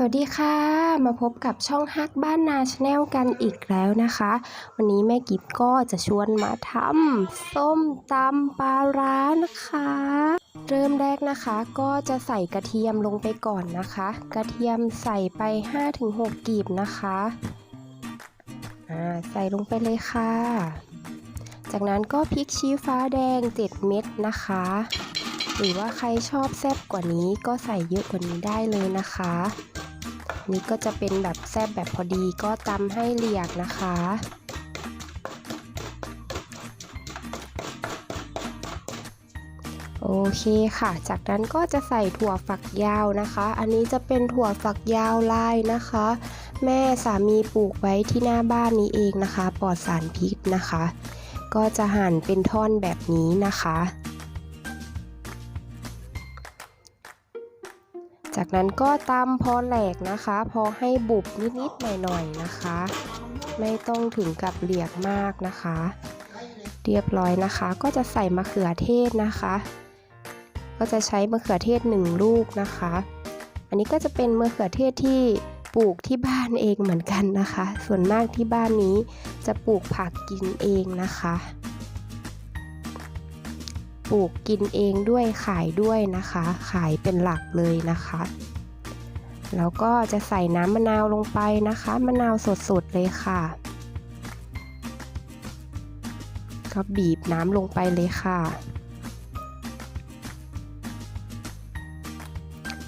สวัสดีค่ะ มาพบกับช่องฮักบ้านนาชาแนลกันอีกแล้วนะคะ วันนี้แม่กิฟก็จะชวนมาทำส้มตำปลาร้านะคะ เริ่มแรกนะคะก็จะใส่กระเทียมลงไปก่อนนะคะ กระเทียมใส่ไป 5-6กีบนะคะอ่าใส่ลงไปเลยค่ะ จากนั้นก็พริกชี้ฟ้าแดง 7 เม็ดนะคะหรือว่าใครชอบแซ่บกว่านี้ก็ใส่เยอะกว่านี้ได้เลยนะคะ นี่ก็จะเป็นแบบแซ่บแบบพอดีก็ตำให้เรียกนะคะโอเคค่ะ จากนั้นก็จะใส่ถั่วฝักยาวนะคะ อันนี้จะเป็นถั่วฝักยาวลายนะคะ แม่สามีปลูกไว้ที่หน้าบ้านนี้เองนะคะ ปลอดสารพิษนะคะ ก็จะหั่นเป็นท่อนแบบนี้นะคะ จากนั้นก็ตำพอแหลกนะคะ พอให้บุบนิดๆหน่อยๆนะคะ ไม่ต้องถึงกับเหลียกมากนะคะ เรียบร้อยนะคะ ก็จะใส่มะเขือเทศนะคะ ก็จะใช้มะเขือเทศหนึ่งลูกนะคะ อันนี้ก็จะเป็นมะเขือเทศที่ปลูกที่บ้านเองเหมือนกันนะคะ ส่วนมากที่บ้านนี้จะปลูกผักกินเองนะคะ ปลูกกินเองด้วยขายด้วยนะคะ ขายเป็นหลักเลยนะคะ แล้วก็จะใส่น้ำมะนาวลงไปนะคะ มะนาวสดๆเลยค่ะก็บีบน้ำลงไปเลยค่ะ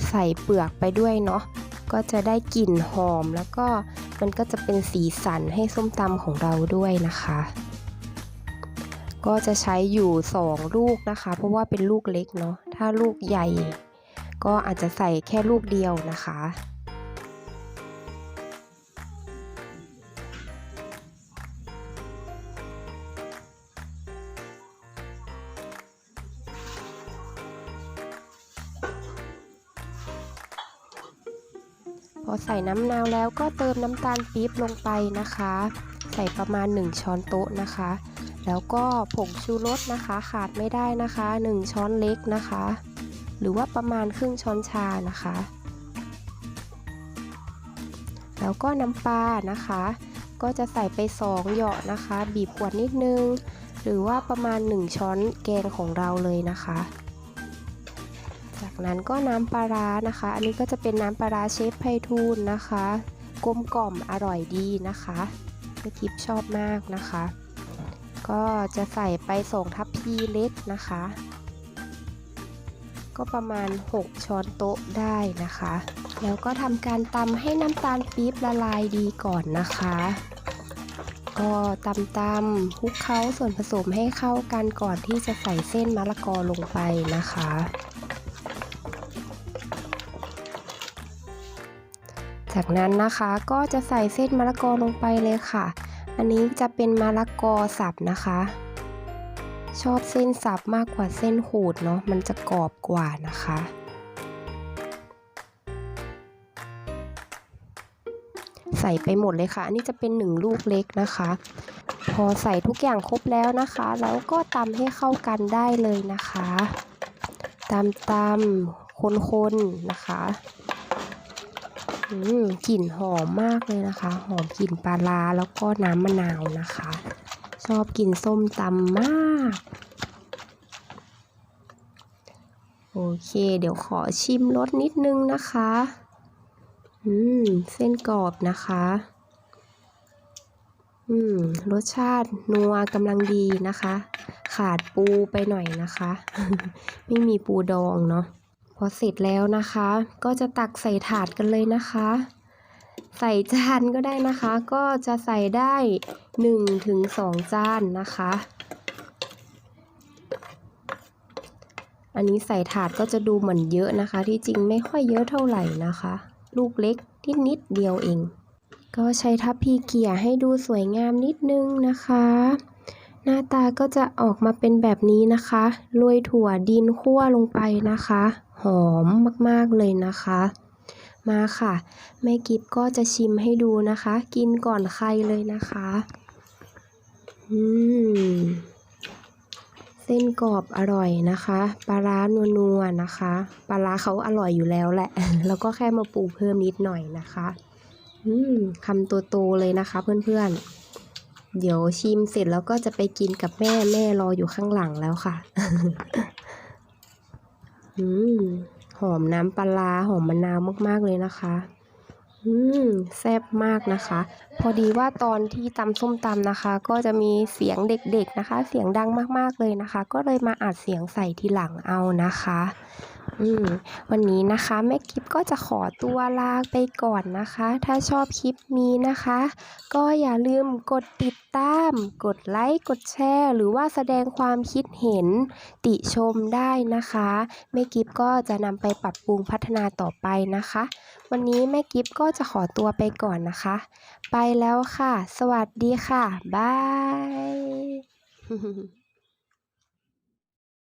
ใส่เปลือกไปด้วยเนาะก็จะได้กลิ่นหอมแล้วก็มันก็จะเป็นสีสันให้ส้มตำของเราด้วยนะคะ ก็จะใช้อยู่ 2 ลูกนะคะ เพราะว่าเป็นลูกเล็กเนาะถ้าลูกใหญ่ ก็อาจจะใส่แค่ลูกเดียวนะคะพอใส่น้ำมะนาวแล้วก็เติมน้ำตาลปี๊บลงไปนะคะ ใส่ประมาณ 1 ช้อนโต๊ะนะคะ แล้วก็ผงชูรสนะคะขาดไม่ได้นะคะ 1 ช้อนเล็กนะคะ หรือว่าประมาณครึ่งช้อนชานะคะ แล้วก็น้ำปลานะคะ ก็จะใส่ไป2เหยาะนะคะ บีบขวดนิดนึง หรือว่าประมาณ 1 ช้อนแกงของเราเลยนะคะ จากนั้นก็น้ำปลาร้านะคะ อันนี้ก็จะเป็นน้ำปลาร้าเชฟไพทูลนะคะ กลมกล่อมอร่อยดีนะคะเมื่อกิฟชอบมากนะคะ ก็จะใส่ไปส่งทัพพีเล็กนะคะ ก็ประมาณ 6 ช้อนโต๊ะได้นะคะ แล้วก็ทำการตำให้น้ำตาลปี๊บละลายดีก่อนนะคะ ก็ตำตำคลุกเคล้าส่วนผสมให้เข้ากันก่อนที่จะใส่เส้นมะละกอลงไปนะคะจากนั้นนะคะก็จะใส่เส้นมะละกอลงไปเลยค่ะ อันนี้จะเป็นมะละกอสับนะคะ ชอบเส้นสับมากกว่าเส้นขูดเนาะมันจะกรอบกว่านะคะ ใส่ไปหมดเลยค่ะ อันนี้จะเป็นหนึ่งลูกเล็กนะคะ พอใส่ทุกอย่างครบแล้วนะคะ แล้วก็ตำให้เข้ากันได้เลยนะคะตำตำคนๆนะคะ กลิ่นหอมมากเลยนะคะ หอมกลิ่นปลาร้าแล้วก็น้ำมะนาวนะคะ ชอบกินส้มตำมาก โอเค เดี๋ยวขอชิมรสนิดนึงนะคะ อืม เส้นกรอบนะคะ อืม รสชาตินัวกำลังดีนะคะ ขาดปูไปหน่อยนะคะ ไม่มีปูดองเนาะ พอเสร็จแล้วนะคะ ก็จะตักใส่ถาดกันเลยนะคะ ใส่จานก็ได้นะคะ ก็จะใส่ได้1ถึง2จานนะคะ อันนี้ใส่ถาดก็จะดูเหมือนเยอะนะคะ ที่จริงไม่ค่อยเยอะเท่าไหร่นะคะ ลูกเล็กที่นิดเดียวเอง ก็ใช้ทัพพีเกี่ยให้ดูสวยงามนิดนึงนะคะ หน้าตาก็จะออกมาเป็นแบบนี้นะคะโรยถั่วดินคั่วลงไปนะคะ หอมมากๆเลยนะคะ มาค่ะ แม่กิฟก็จะชิมให้ดูนะคะ กินก่อนใครเลยนะคะ อืม เส้นกรอบอร่อยนะคะ ปลาร้านัวๆนะคะ ปลาร้าเขาอร่อยอยู่แล้วแหละ แล้วก็แค่มาปรุงเพิ่มนิดหน่อยนะคะ อืมคำโตๆเลยนะคะเพื่อนๆ เดี๋ยวชิมเสร็จแล้วก็จะไปกินกับแม่แม่รออยู่ข้างหลังแล้วค่ะ อืม หอมน้ำปลาหอมมะนาวมากๆเลยนะคะ อืม แซ่บมากนะคะ พอดีว่าตอนที่ตำส้มตำนะคะ ก็จะมีเสียงเด็กๆนะคะ เสียงดังมากๆเลยนะคะ ก็เลยมาอัดเสียงใส่ทีหลังเอานะคะ วันนี้นะคะแม่กิฟก็จะขอตัวลาไปก่อนนะคะ ถ้าชอบคลิปนี้นะคะ ก็อย่าลืมกดติดตาม กดไลค์ กดแชร์ หรือว่าแสดงความคิดเห็นติชมได้นะคะแม่กิฟก็จะนำไปปรับปรุงพัฒนาต่อไปนะคะ วันนี้แม่กิฟก็จะขอตัวไปก่อนนะคะ ไปแล้วค่ะ สวัสดีค่ะ บาย